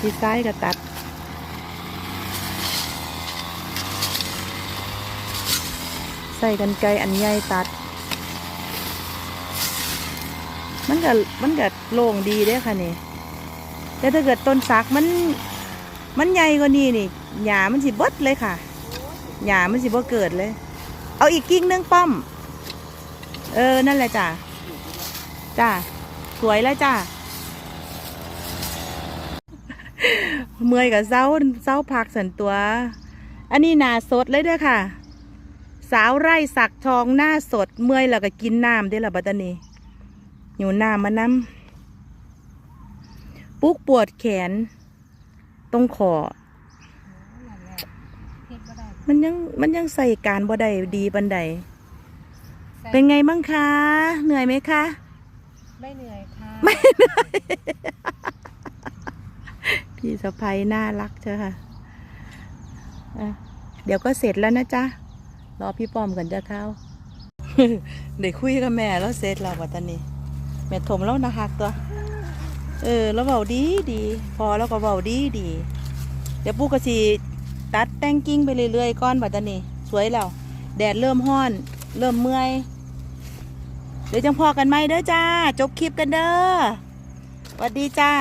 พี่ซ้ายก็ตัด ใส่กันไกอันใหญ่ตัด มันก็มันก็โล่งดีเด้ค่ะนี่แต่ถ้าเกิดต้นสักมันมันใหญ่กว่านี้นี่หญ้ามันสิบดเลยค่ะหญ้ามันสิบ่เกิดเลย เอาอีกกิ่งนึงป้อม เออ นั่นแหละจ้ะ จ้าสวยแล้วจ้า เมื่อยกับเศร้าเศร้าพักสันตัว อันนี้หนาสดเลยเด้อค่ะ สาวไร่สักทองหน้าสด เมื่อยแล้วก็กินน้ำได้อละบัดตานีอยู่น้ำมาน้ำปุกปวดแขน ตรงคอเฮ็ดบ่ได้มันยังมันยังใส่การบ่ได้ดีปันใดใส่เป็นไงบ้างคะ เหนื่อยไหมคะ ไม่เหนื่อยค่ะ ไม่ พี่สะพ้ยน่ารักเจ้าค่ะเดี๋ยวก็เสร็จแล้วนะจ๊ะ รอพี่ป้อมกันจะเข้าเดี๋ยวคุยกับแม่แล้วเสร็จแล้ววัตอนนี้ แม่ถมแล้วนะฮักตัว เออ แล้วเบาดีดี พอแล้วก็เบาดีดี เดี๋ยวปูกระสีตัดแต่งกิ้งไปเรื่อยๆ ก้อนวัตอนนี้ สวยแล้ว แดดเริ่มห้อน เริ่มเมื่อย เดี๋ยวจังพอกันไหมเด้อจ้า จบคลิปกันเด้อสวัสดีจ้า